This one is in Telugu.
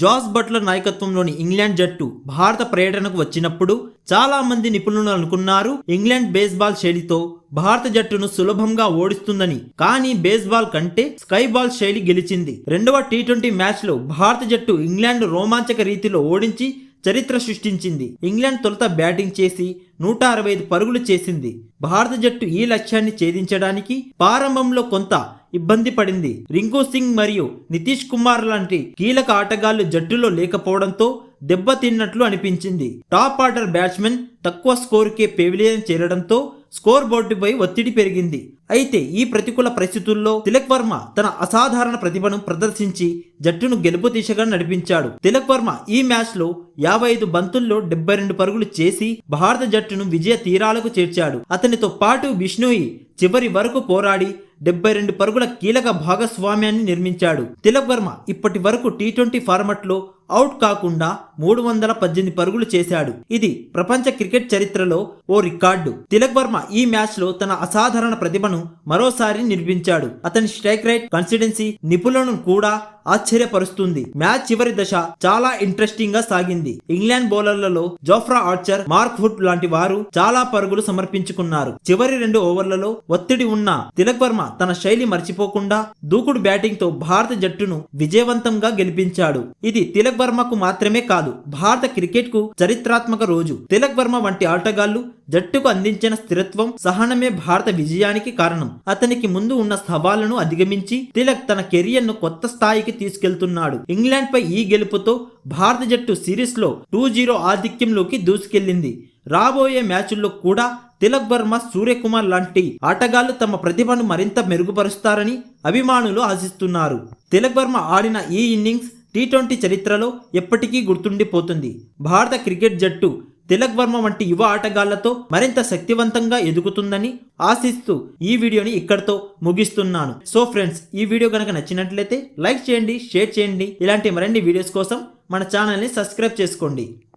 జాస్ బట్లర్ నాయకత్వంలోని ఇంగ్లాండ్ జట్టు భారత పర్యటనకు వచ్చినప్పుడు చాలా మంది నిపుణులు అనుకున్నారు ఇంగ్లాండ్ బేస్బాల్ శైలితో భారత జట్టును సులభంగా ఓడిస్తుందని. కానీ బేస్బాల్ కంటే స్కై బాల్ శైలి గెలిచింది. రెండవ టీ ట్వంటీ మ్యాచ్లో భారత జట్టు ఇంగ్లాండ్ రోమాంచక రీతిలో ఓడించి చరిత్ర సృష్టించింది. ఇంగ్లాండ్ తొలుత బ్యాటింగ్ చేసి నూట అరవై ఐదు పరుగులు చేసింది. భారత జట్టు ఈ లక్ష్యాన్ని ఛేదించడానికి ప్రారంభంలో కొంత ఇబ్బంది పడింది. రింకు సింగ్ మరియు నితీష్ కుమార్ లాంటి కీలక ఆటగాళ్ళు జట్టులో లేకపోవడంతో దెబ్బతిన్నట్లు అనిపించింది. టాప్ ఆర్డర్ బ్యాట్స్మెన్ తక్కువ స్కోరుకే పెవిలియన్ చేరడంతో స్కోర్ బోర్డుపై ఒత్తిడి పెరిగింది. అయితే ఈ ప్రతికూల పరిస్థితుల్లో తిలక్ వర్మ తన అసాధారణ ప్రతిభను ప్రదర్శించి జట్టును గెలుపు దిశగా నడిపించాడు. తిలక్ వర్మ ఈ మ్యాచ్లో యాభై ఐదు బంతుల్లో డెబ్బై రెండు పరుగులు చేసి భారత జట్టును విజయ తీరాలకు చేర్చాడు. అతనితో పాటు బిష్ణోయి చివరి వరకు పోరాడి డెబ్బై రెండు పరుగుల కీలక భాగస్వామ్యాన్ని నిర్మించాడు. తిలక్ వర్మ ఇప్పటి వరకు టీ ట్వంటీ ఫార్మట్లో అవుట్ కాకుండా మూడు వందల పద్దెనిమిది పరుగులు చేశాడు. ఇది ప్రపంచ క్రికెట్ చరిత్రలో ఓ రికార్డు. తిలక్ వర్మ ఈ మ్యాచ్లో తన అసాధారణ ప్రతిభను మరోసారి నిర్మించాడు. అతని స్ట్రైక్ రైట్ కన్సిడెన్సీ నిపుణులను కూడా ఆశ్చర్యపరుస్తుంది. మ్యాచ్ చివరి దశ చాలా ఇంట్రెస్టింగ్గా సాగింది. ఇంగ్లాండ్ బౌలర్లలో జోఫ్రా ఆర్చర్ మార్క్ హుడ్ లాంటి వారు చాలా పరుగులు సమర్పించుకున్నారు. చివరి రెండు ఓవర్లలో ఒత్తిడి ఉన్న తిలక్ వర్మ తన శైలి మర్చిపోకుండా దూకుడు బ్యాటింగ్తో భారత జట్టును విజయవంతంగా గెలిపించాడు. ఇది తిలక్ వర్మకు మాత్రమే కాదు భారత క్రికెట్కు చరిత్రాత్మక రోజు. తిలక్ వర్మ వంటి ఆటగాళ్ళు జట్టుకు అందించిన స్థిరత్వం సహనమే భారత విజయానికి కారణం. అతనికి ముందు ఉన్న సవాళ్ళను అధిగమించి తిలక్ తన కెరియర్ను కొత్త స్థాయికి తీసుకెళ్తున్నాడు. ఇంగ్లాండ్ పై ఈ గెలుపుతో భారత జట్టు సిరీస్లో టూ జీరో ఆధిక్యంలోకి దూసుకెళ్ళింది రాబోయే మ్యాచుల్లో కూడా తిలక్ వర్మ సూర్యకుమార్ లాంటి ఆటగాళ్ళు తమ ప్రతిభను మరింత మెరుగుపరుస్తారని అభిమానులు ఆశిస్తున్నారు. తిలక్ వర్మ ఆడిన ఈ ఇన్నింగ్స్ టీ ట్వంటీ చరిత్రలో ఎప్పటికీ గుర్తుండిపోతుంది. భారత క్రికెట్ జట్టు తిలక్ వర్మ వంటి యువ ఆటగాళ్ళతో మరింత శక్తివంతంగా ఎదుగుతుందని ఆశిస్తూ ఈ వీడియోని ఇక్కడితో ముగిస్తున్నాను. సో ఫ్రెండ్స్ ఈ వీడియో కనుక నచ్చినట్లయితే లైక్ చేయండి షేర్ చేయండి. ఇలాంటి మరిన్ని వీడియోస్ కోసం మన ఛానల్ని సబ్స్క్రైబ్ చేసుకోండి.